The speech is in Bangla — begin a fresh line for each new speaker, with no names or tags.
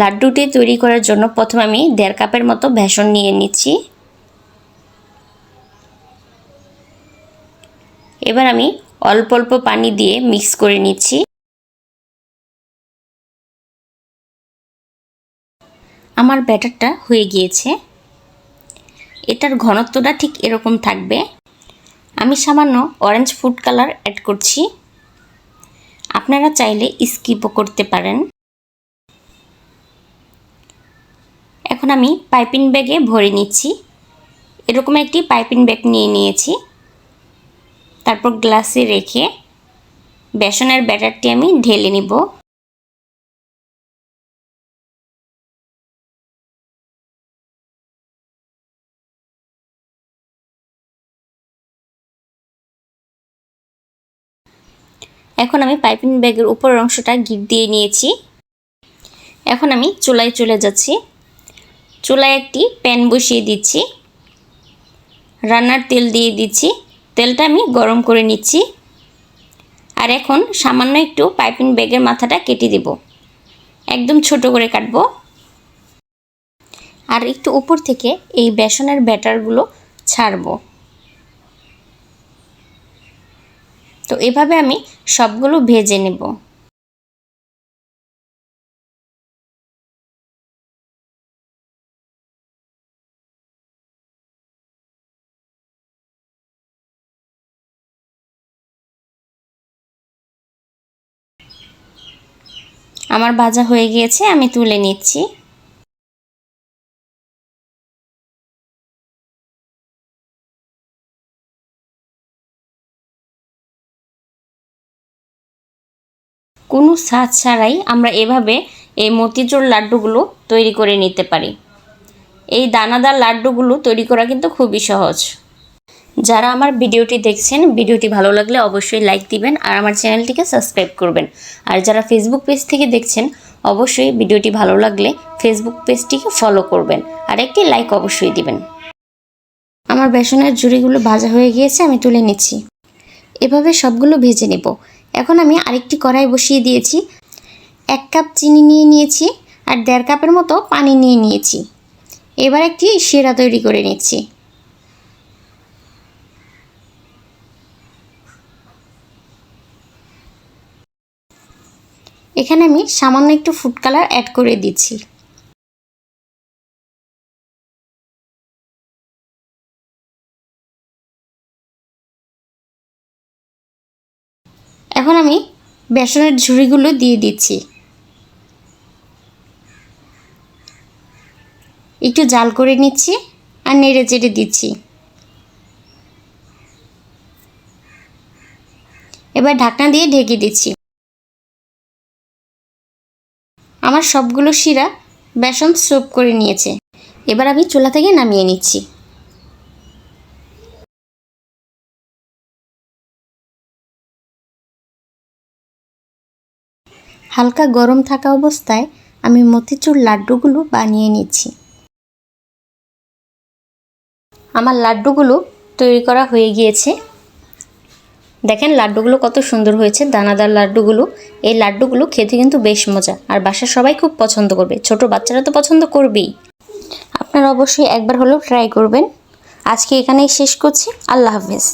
লাড্ডুটি তৈরি করার জন্য প্রথমে আমি দেড় কাপের মতো বেসন নিয়ে নিচ্ছি। এবার আমি অল্প অল্প পানি দিয়ে মিক্স করে নিচ্ছি। আমার ব্যাটারটা হয়ে গিয়েছে। এটার ঘনত্বটা ঠিক এরকম থাকবে। আমি সামান্য অরেঞ্জ ফুড কালার অ্যাড করছি। আপনারা চাইলে স্কিপও করতে পারেন। এখন আমি পাইপিং ব্যাগে ভরে নিচ্ছি। এরকম একটি পাইপিং ব্যাগ নিয়ে নিয়েছি। তারপর গ্লাসে রেখে বেসনের ব্যাটারটি আমি ঢেলে নিব। এখন আমি পাইপিং ব্যাগের উপরের অংশটা গিট দিয়ে নিয়েছি। এখন আমি চুলায় চলে যাচ্ছি। চুলায় একটি প্যান বসিয়ে দিচ্ছি। রান্নার তেল দিয়ে দিচ্ছি। তেলটা আমি গরম করে নিচ্ছি। আর এখন সামান্য একটু পাইপিং ব্যাগের মাথাটা কেটে দেব। একদম ছোট করে কাটবো। আর একটু উপর থেকে এই বেসনের ব্যাটারগুলো ছাড়বো। তো এভাবে আমি সবগুলো ভেজে নেব। আমার ভাজা হয়ে গিয়েছে, আমি তুলে নিচ্ছি। কোনো স্বাদ ছাড়াই আমরা এভাবে এই মতিচুর লাড্ডুগুলো তৈরি করে নিতে পারি। এই দানাদার লাড্ডুগুলো তৈরি করা কিন্তু খুবই সহজ। যারা আমার ভিডিওটি দেখছেন, ভিডিওটি ভালো লাগলে অবশ্যই লাইক দিবেন আর আমার চ্যানেলটিকে সাবস্ক্রাইব করবেন। আর যারা ফেসবুক পেজ থেকে দেখছেন, অবশ্যই ভিডিওটি ভালো লাগলে ফেসবুক পেজটিকে ফলো করবেন আর একটি লাইক অবশ্যই দিবেন। আমার বেসনের ঝুড়িগুলো ভাজা হয়ে গিয়েছে, আমি তুলে নিচ্ছি। এভাবে সবগুলো ভেজে নেব। এখন আমি আরেকটি কড়াই বসিয়ে দিয়েছি। এক কাপ চিনি নিয়ে নিয়েছি আর দেড় কাপের মতো পানি নিয়ে নিয়েছি। এবার একটি শিরা তৈরি করে নিচ্ছি। এখানে আমি সামান্য একটু ফুড কালার অ্যাড করে দিচ্ছি। এখন আমি বেসনের ঝুড়িগুলো দিয়ে দিচ্ছি। একটু জাল করে নিচ্ছি আর নেড়ে চেড়ে দিচ্ছি। এবার ঢাকনা দিয়ে ঢেকে দিচ্ছি। আমার সবগুলো শিরা বেসন স্যুপ করে নিয়েছে। এবার আমি চুলা থেকে নামিয়ে নিচ্ছি। হালকা গরম থাকা অবস্থায় আমি মতিচুর লাড্ডুগুলো বানিয়ে নিচ্ছি। আমার লাড্ডুগুলো তৈরি করা হয়ে গিয়েছে। দেখেন লাড্ডুগুলো কত সুন্দর হয়েছে, দানাদার লাড্ডুগুলো। এই লাড্ডুগুলো খেতে কিন্তু বেশ মজা, আর বাসার সবাই খুব পছন্দ করবে, ছোট বাচ্চারা তো পছন্দ করবেই। আপনারা অবশ্যই একবার হলেও ট্রাই করবেন। আজকে এখানেই শেষ করছি, আল্লাহ হাফেজ।